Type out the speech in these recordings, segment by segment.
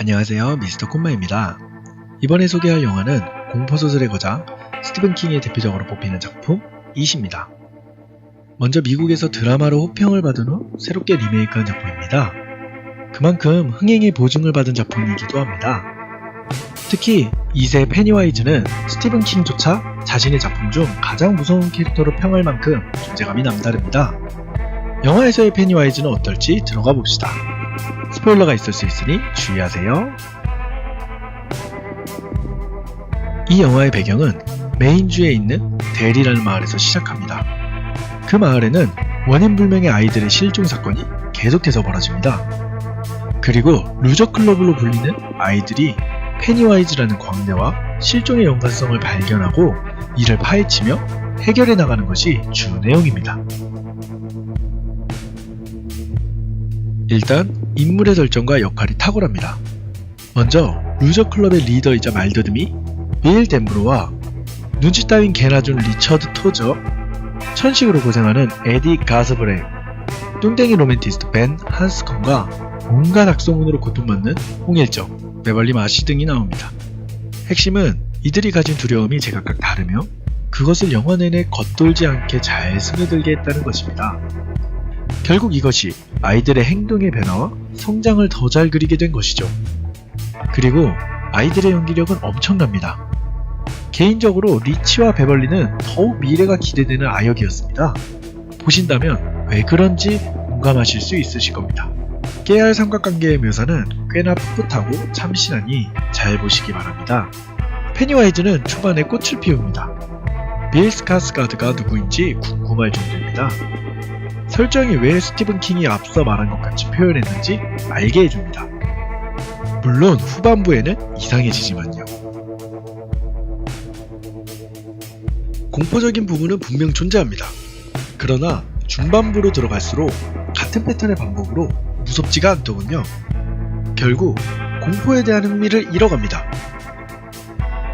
안녕하세요. 미스터 콤마입니다. 이번에 소개할 영화는 공포소설의 거장 스티븐 킹의 대표적으로 뽑히는 작품 이십니다. 먼저 미국에서 드라마로 호평을 받은 후 새롭게 리메이크한 작품입니다. 그만큼 흥행의 보증을 받은 작품이기도 합니다. 특히 2세 페니와이즈는 스티븐 킹조차 자신의 작품 중 가장 무서운 캐릭터로 평할 만큼 존재감이 남다릅니다. 영화에서의 페니와이즈는 어떨지 들어가 봅시다. 스포일러가 있을 수 있으니 주의하세요. 이 영화의 배경은 메인주에 있는 델이라는 마을에서 시작합니다. 그 마을에는 원인 불명의 아이들의 실종 사건이 계속해서 벌어집니다. 그리고 루저 클럽으로 불리는 아이들이 페니와이즈라는 광대와 실종의 연관성을 발견하고 이를 파헤치며 해결해 나가는 것이 주 내용입니다. 일단 인물의 설정과 역할이 탁월합니다. 먼저 루저 클럽의 리더이자 말더듬이 빌 덴브로와 눈치 따윈 개나 준 리처드 토저, 천식으로 고생하는 에디 가스브렉, 뚱땡이 로맨티스트 벤 한스컨과 온갖 악소문으로 고통받는 홍일정, 베벌리 마시 등이 나옵니다. 핵심은 이들이 가진 두려움이 제각각 다르며 그것을 영화 내내 겉돌지 않게 잘 스며들게 했다는 것입니다. 결국 이것이 아이들의 행동의 변화와 성장을 더 잘 그리게 된 것이죠. 그리고 아이들의 연기력은 엄청납니다. 개인적으로 리치와 베벌리는 더욱 미래가 기대되는 아역이었습니다. 보신다면 왜 그런지 공감하실 수 있으실 겁니다. 깨알 삼각관계의 묘사는 꽤나 풋풋하고 참신하니 잘 보시기 바랍니다. 페니와이즈는 초반에 꽃을 피웁니다. 빌 스카스가드가 누구인지 궁금할 정도입니다. 설정이 왜 스티븐 킹이 앞서 말한 것 같이 표현했는지 알게 해줍니다. 물론 후반부에는 이상해지지만요. 공포적인 부분은 분명 존재합니다. 그러나 중반부로 들어갈수록 같은 패턴의 반복으로 무섭지가 않더군요. 결국 공포에 대한 흥미를 잃어갑니다.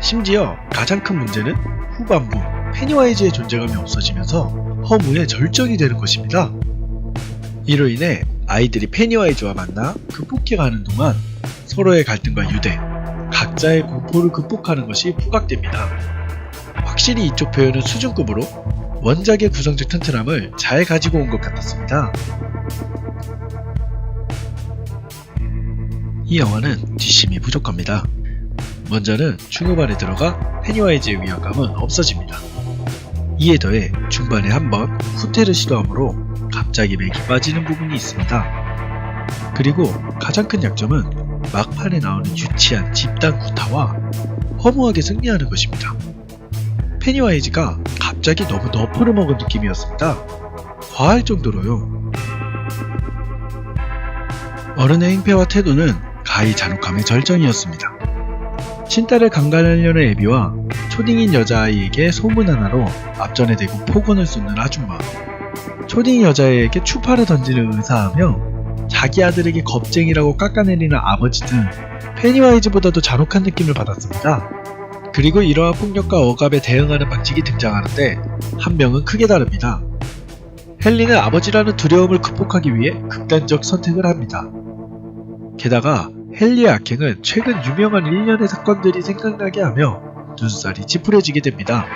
심지어 가장 큰 문제는 후반부 페니와이즈의 존재감이 없어지면서 허무의 절정이 되는 것입니다. 이로 인해 아이들이 페니와이즈와 만나 극복해가는 동안 서로의 갈등과 유대, 각자의 공포를 극복하는 것이 부각됩니다. 확실히 이쪽 표현은 수준급으로 원작의 구성적 튼튼함을 잘 가지고 온 것 같았습니다. 이 영화는 뒷심이 부족합니다. 먼저는 중후반에 들어가 페니와이즈의 위화감은 없어집니다. 이에 더해 중반에 한번 후퇴를 시도하므로 갑자기 맥이 빠지는 부분이 있습니다. 그리고 가장 큰 약점은 막판에 나오는 유치한 집단 구타와 허무하게 승리하는 것입니다. 페니와이즈가 갑자기 너무 너프를 먹은 느낌이었습니다. 과할 정도로요. 어른의 행패와 태도는 가히 잔혹함의 절정이었습니다. 친딸을 강간하려는 애비와 초딩인 여자아이에게 소문 하나로 앞전에 대고 폭언을 쏟는 아줌마 초딩 여자애에게 추파를 던지는 의사하며 자기 아들에게 겁쟁이라고 깎아내리는 아버지 등 페니와이즈보다도 잔혹한 느낌을 받았습니다. 그리고 이러한 폭력과 억압에 대응하는 방식이 등장하는데 한 명은 크게 다릅니다. 헨리는 아버지라는 두려움을 극복하기 위해 극단적 선택을 합니다. 게다가 헨리의 악행은 최근 유명한 일련의 사건들이 생각나게 하며 눈살이 찌푸려지게 됩니다.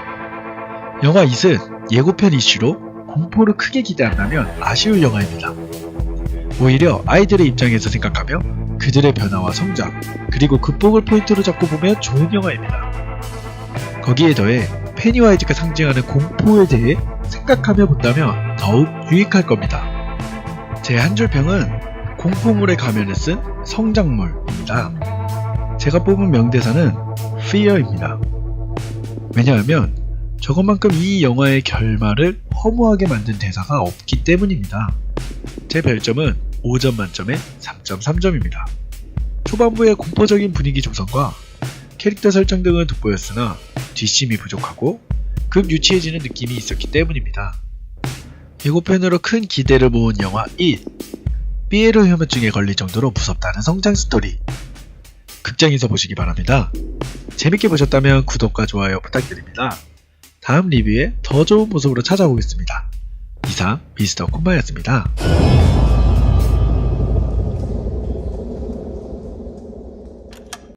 영화 이은 예고편 이슈로 공포를 크게 기대 한다면 아쉬울 영화입니다. 오히려 아이들의 입장에서 생각하며 그들의 변화와 성장, 그리고 극복을 포인트로 잡고 보면 좋은 영화입니다. 거기에 더해 페니와이즈가 상징하는 공포에 대해 생각하며 본다면 더욱 유익할 겁니다. 제 한 줄 평은 공포물의 가면을 쓴 성장물입니다. 제가 뽑은 명대사는 fear입니다. 왜냐하면 저것만큼 이 영화의 결말을 허무하게 만든 대사가 없기 때문입니다. 제 별점은 5점 만점에 3.3점입니다. 초반부의 공포적인 분위기 조성과 캐릭터 설정 등은 돋보였으나 뒷심이 부족하고 급 유치해지는 느낌이 있었기 때문입니다. 예고편으로 큰 기대를 모은 영화 1 삐에로 혐오증에 걸릴 정도로 무섭다는 성장 스토리 극장에서 보시기 바랍니다. 재밌게 보셨다면 구독과 좋아요 부탁드립니다. 다음 리뷰에 더 좋은 모습으로 찾아오겠습니다. 이상 미스터 콤마였습니다.